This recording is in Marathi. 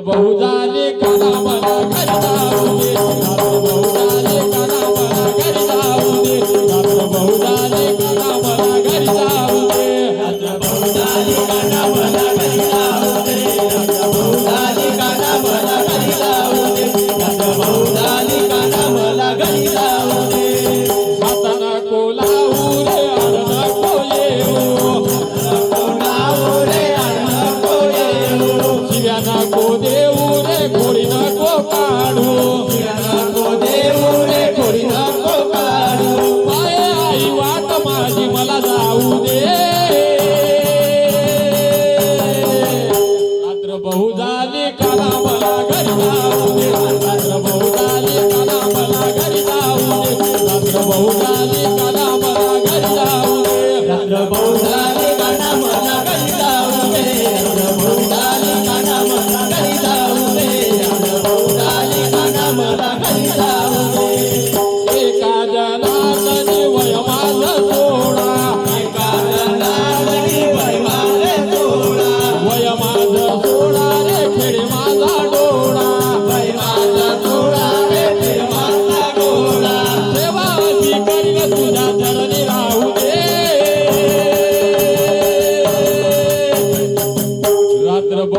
भाऊ झाले काना मला घरी जाऊ दे గణపతి